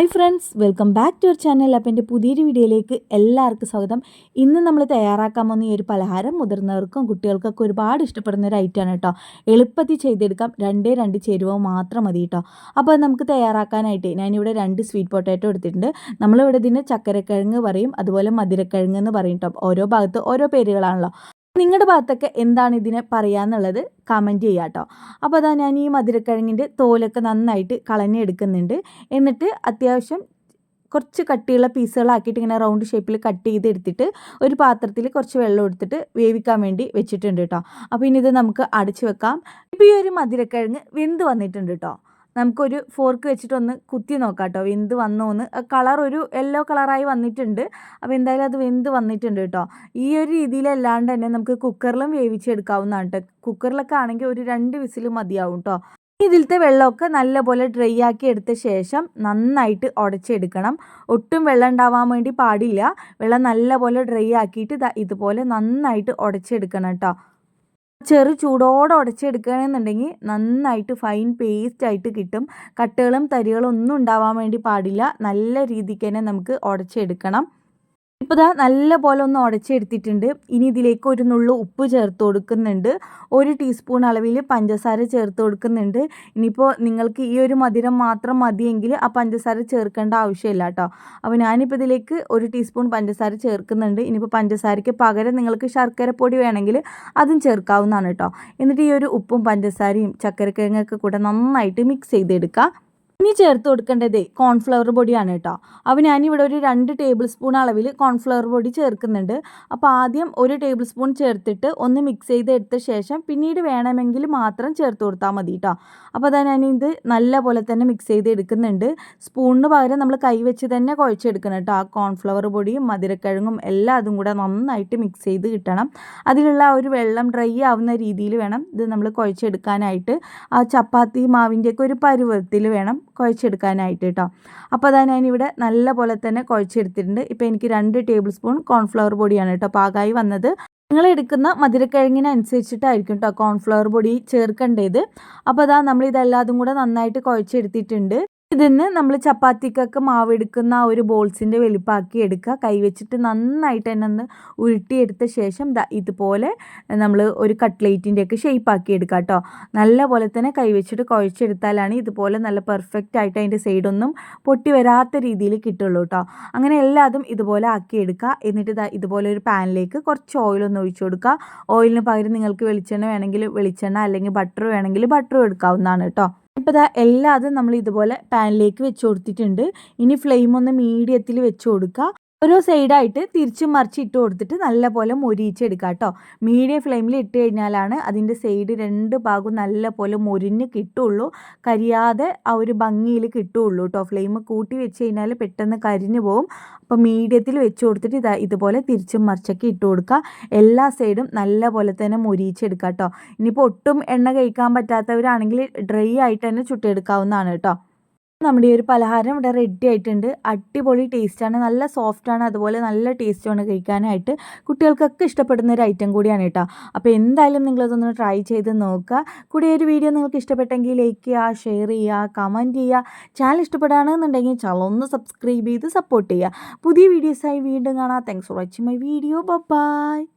Hi friends welcome back to our channel അപ്പം എന്റെ പുതിയൊരു വീഡിയോയിലേക്ക് എല്ലാവർക്കും സ്വാഗതം. ഇന്ന് നമ്മൾ തയ്യാറാക്കാൻ പോകുന്ന ഈ ഒരു പലഹാരം മുതിർന്നവർക്കും കുട്ടികൾക്കൊക്കെ ഒരുപാട് ഇഷ്ടപ്പെടുന്ന ഒരു ഐറ്റമാണ് കേട്ടോ. എളുപ്പത്തിൽ ചെയ്തെടുക്കാം. രണ്ടേ രണ്ട് ചേരുവ മാത്രം മതി കേട്ടോ. അപ്പോൾ നമുക്ക് തയ്യാറാക്കാനായിട്ട് ഞാനിവിടെ രണ്ട് സ്വീറ്റ് പൊട്ടാറ്റോ എടുത്തിട്ടുണ്ട്. നമ്മളിവിടെ ഇതിന് ചക്കരക്കിഴങ്ങ് പറയും അതുപോലെ മധുരക്കിഴങ്ങ് എന്ന് പറയും കേട്ടോ. ഓരോ ഭാഗത്ത് ഓരോ പേരുകളാണല്ലോ. നിങ്ങളുടെ ഭാഗത്തൊക്കെ എന്താണ് ഇതിനെ പറയാന്നുള്ളത് കമന്റ് ചെയ്യാം കേട്ടോ അപ്പോൾ അതാ ഞാൻ ഈ മധുരക്കിഴങ്ങിന്റെ തോലൊക്കെ നന്നായിട്ട് കളഞ്ഞെടുക്കുന്നുണ്ട്. എന്നിട്ട് അത്യാവശ്യം കുറച്ച് കട്ടിയുള്ള പീസുകളാക്കിയിട്ട് ഇങ്ങനെ റൗണ്ട് ഷേപ്പിൽ കട്ട് ചെയ്തെടുത്തിട്ട് ഒരു പാത്രത്തിൽ കുറച്ച് വെള്ളം എടുത്തിട്ട് വേവിക്കാൻ വേണ്ടി വെച്ചിട്ടുണ്ട് കേട്ടോ അപ്പോൾ ഇനി ഇത് നമുക്ക് അടച്ചു വെക്കാം. ഇപ്പോൾ ഈ ഒരു മധുരക്കിഴങ്ങ് വെന്ത് വന്നിട്ടുണ്ട് കേട്ടോ നമുക്കൊരു ഫോർക്ക് വെച്ചിട്ടൊന്ന് കുത്തി നോക്കാം കേട്ടോ വെന്ത് വന്നോ എന്ന് കളർ ഒരു യെല്ലോ കളറായി വന്നിട്ടുണ്ട്. അപ്പോൾ എന്തായാലും അത് വെന്ത് വന്നിട്ടുണ്ട് കേട്ടോ. ഈ ഒരു രീതിയിലല്ലാണ്ട് തന്നെ നമുക്ക് കുക്കറിലും വേവിച്ചെടുക്കാവുന്നതാണ് കേട്ടോ കുക്കറിലൊക്കെ ആണെങ്കിൽ ഒരു രണ്ട് വിസിൽ മതിയാവും കേട്ടോ ഇതിലത്തെ വെള്ളമൊക്കെ നല്ലപോലെ ഡ്രൈ ആക്കി എടുത്ത ശേഷം നന്നായിട്ട് ഉടച്ചെടുക്കണം. ഒട്ടും വെള്ളം ഉണ്ടാവാൻ വേണ്ടി പാടില്ല. വെള്ളം നല്ലപോലെ ഡ്രൈ ആക്കിയിട്ട് ഇതുപോലെ നന്നായിട്ട് ഉടച്ചെടുക്കണം കേട്ടോ ചെറു ചൂടോടെ ഉടച്ചെടുക്കുകയാണെന്നുണ്ടെങ്കിൽ നന്നായിട്ട് ഫൈൻ പേസ്റ്റ് ആയിട്ട് കിട്ടും. കട്ടുകളും തരികളും ഒന്നും ഉണ്ടാവാൻ വേണ്ടി പാടില്ല. നല്ല രീതിക്ക് തന്നെ നമുക്ക് ഉടച്ചെടുക്കണം. ഇപ്പോൾ ഇതാ നല്ല പോലെ ഒന്ന് ഉടച്ചെടുത്തിട്ടുണ്ട് ഇനി ഇതിലേക്ക് ഒരു നുള്ളു ഉപ്പ് ചേർത്ത് കൊടുക്കുന്നുണ്ട്. ഒരു ടീസ്പൂൺ അളവിൽ പഞ്ചസാര ചേർത്ത് കൊടുക്കുന്നുണ്ട്. ഇനിയിപ്പോൾ നിങ്ങൾക്ക് ഈ ഒരു മധുരം മാത്രം മതിയെങ്കിൽ ആ പഞ്ചസാര ചേർക്കേണ്ട ആവശ്യമില്ല കേട്ടോ. അപ്പോൾ ഞാനിപ്പോൾ ഇതിലേക്ക് ഒരു ടീസ്പൂൺ പഞ്ചസാര ചേർക്കുന്നുണ്ട്. ഇനിയിപ്പോൾ പഞ്ചസാരയ്ക്ക് പകരം നിങ്ങൾക്ക് ശർക്കര പൊടി വേണമെങ്കിൽ അതും ചേർക്കാവുന്നതാണ് കേട്ടോ. എന്നിട്ട് ഈ ഒരു ഉപ്പും പഞ്ചസാരയും ചക്കരക്കിഴങ്ങൊക്കെ കൂടെ നന്നായിട്ട് മിക്സ് ചെയ്തെടുക്കുക ഇനി ചേർത്ത് കൊടുക്കേണ്ടത് കോൺഫ്ലവർ പൊടിയാണ് കേട്ടോ. അപ്പോൾ ഞാനിവിടെ ഒരു രണ്ട് ടേബിൾ സ്പൂൺ അളവിൽ കോൺഫ്ലവർ പൊടി ചേർക്കുന്നുണ്ട്. അപ്പോൾ ആദ്യം ഒരു ടേബിൾ സ്പൂൺ ചേർത്തിട്ട് ഒന്ന് മിക്സ് ചെയ്ത് എടുത്ത ശേഷം പിന്നീട് വേണമെങ്കിൽ മാത്രം ചേർത്ത് കൊടുത്താൽ മതി കേട്ടോ. അപ്പോൾ അതാ ഞാനിത് നല്ല പോലെ തന്നെ മിക്സ് ചെയ്ത് എടുക്കുന്നുണ്ട്. സ്പൂണിന് പകരം നമ്മൾ കൈ വെച്ച് തന്നെ കുഴച്ചെടുക്കണം കേട്ടോ. ആ കോൺഫ്ലവർ പൊടിയും മധുരക്കിഴങ്ങും എല്ലാം അതും കൂടെ നന്നായിട്ട് മിക്സ് ചെയ്ത് കിട്ടണം. അതിലുള്ള ഒരു വെള്ളം ഡ്രൈ ആവുന്ന രീതിയിൽ വേണം ഇത് നമ്മൾ കുഴച്ചെടുക്കാനായിട്ട്. ആ ചപ്പാത്തി മാവിന്റെയൊക്കെ ഒരു പരുവത്തിൽ വേണം. കുഴച്ചെടുക്കാനായിട്ട് കേട്ടോ അപ്പോൾ അതാ ഞാനിവിടെ നല്ല പോലെ തന്നെ കുഴച്ചെടുത്തിട്ടുണ്ട്. ഇപ്പോൾ എനിക്ക് രണ്ട് ടേബിൾ സ്പൂൺ കോൺഫ്ലവർ പൊടിയാണ് കേട്ടോ പാകായി വന്നത്. നിങ്ങൾ എടുക്കുന്ന മധുരക്കിഴങ്ങിനനുസരിച്ചിട്ടായിരിക്കും കേട്ടോ കോൺഫ്ലവർ പൊടി ചേർക്കേണ്ടത്. അപ്പോൾ അതാ നമ്മൾ ഇതെല്ലാതും കൂടെ നന്നായിട്ട് കുഴച്ചെടുത്തിട്ടുണ്ട്. ഇതിന്ന് നമ്മൾ ചപ്പാത്തിക്കൊക്കെ മാവെടുക്കുന്ന ആ ഒരു ബോൾസിന്റെ വലിപ്പാക്കി എടുക്കുക. കൈവച്ചിട്ട് നന്നായിട്ട് തന്നെ ഒന്ന് ഉരുട്ടിയെടുത്ത ശേഷം ഇതുപോലെ നമ്മൾ ഒരു കട്ട്ലേറ്റിന്റെയൊക്കെ ഷേപ്പാക്കി എടുക്കുക കേട്ടോ. നല്ല പോലെ തന്നെ കൈവച്ചിട്ട് കുഴച്ചെടുത്താലാണ് ഇതുപോലെ നല്ല പെർഫെക്റ്റ് ആയിട്ട് അതിന്റെ സൈഡൊന്നും പൊട്ടി വരാത്ത രീതിയിൽ കിട്ടുള്ളൂ കേട്ടോ. അങ്ങനെ എല്ലാതും ഇതുപോലെ ആക്കി എടുക്കുക. എന്നിട്ട് ഇതുപോലെ ഒരു പാനിലേക്ക് കുറച്ച് ഓയിലൊന്ന് ഒഴിച്ചു കൊടുക്കുക. ഓയിലിന് പകരം നിങ്ങൾക്ക് വെളിച്ചെണ്ണ വേണമെങ്കിൽ വെളിച്ചെണ്ണ അല്ലെങ്കിൽ ബട്ടർ വേണമെങ്കിൽ ബട്ടറും എടുക്കാവുന്നതാണ് കേട്ടോ. ഇപ്പോൾ ഇതാ എല്ലാതും നമ്മൾ ഇതുപോലെ പാനിലേക്ക് വെച്ച് കൊടുത്തിട്ടുണ്ട്. ഇനി ഫ്ലെയിം ഒന്ന് മീഡിയത്തിൽ വെച്ച് കൊടുക്കുക ഓരോ സൈഡായിട്ട് തിരിച്ചും മറിച്ച് ഇട്ട് കൊടുത്തിട്ട് നല്ലപോലെ മൊരിയിച്ചെടുക്കുക കേട്ടോ മീഡിയം ഫ്ലെയിമിൽ ഇട്ട് കഴിഞ്ഞാലാണ് അതിന്റെ സൈഡ് രണ്ട് ഭാഗവും നല്ലപോലെ മൊരിഞ്ഞ് കിട്ടുള്ളൂ. കരിയാതെ ആ ഒരു ഭംഗിയിൽ കിട്ടുള്ളൂ കേട്ടോ ഫ്ലെയിം കൂട്ടി വെച്ച് കഴിഞ്ഞാൽ പെട്ടെന്ന് കരിഞ്ഞു പോകും അപ്പോൾ മീഡിയത്തിൽ വെച്ച് കൊടുത്തിട്ട് ഇതാ ഇതുപോലെ തിരിച്ചും മറിച്ചൊക്കെ ഇട്ട് കൊടുക്കുക എല്ലാ സൈഡും നല്ലപോലെ തന്നെ മൊരിയിച്ചെടുക്കുക കേട്ടോ ഇനിയിപ്പോൾ ഒട്ടും എണ്ണ കഴിക്കാൻ പറ്റാത്തവരാണെങ്കിൽ ഡ്രൈ ആയിട്ട് തന്നെ ചുട്ടെടുക്കാവുന്നതാണ് കേട്ടോ നമ്മുടെ ഈ ഒരു പലഹാരം ഇവിടെ റെഡി ആയിട്ടുണ്ട്. അടിപൊളി ടേസ്റ്റാണ് നല്ല സോഫ്റ്റാണ് അതുപോലെ നല്ല ടേസ്റ്റുമാണ് കഴിക്കാനായിട്ട് കുട്ടികൾക്കൊക്കെ ഇഷ്ടപ്പെടുന്ന ഒരു ഐറ്റം കൂടിയാണ് കേട്ടോ. അപ്പോൾ എന്തായാലും നിങ്ങളതൊന്ന് ട്രൈ ചെയ്ത് നോക്കുക. കൂടി ഒരു വീഡിയോ നിങ്ങൾക്ക് ഇഷ്ടപ്പെട്ടെങ്കിൽ ലൈക്ക് ചെയ്യുക ഷെയർ ചെയ്യുക കമന്റ് ചെയ്യുക. ചാനൽ ഇഷ്ടപ്പെടുകയാണെന്നുണ്ടെങ്കിൽ ചാനൽ ഒന്ന് സബ്സ്ക്രൈബ് ചെയ്ത് സപ്പോർട്ട് ചെയ്യുക. പുതിയ വീഡിയോസായി വീണ്ടും കാണാം. Thanks for watching my video bye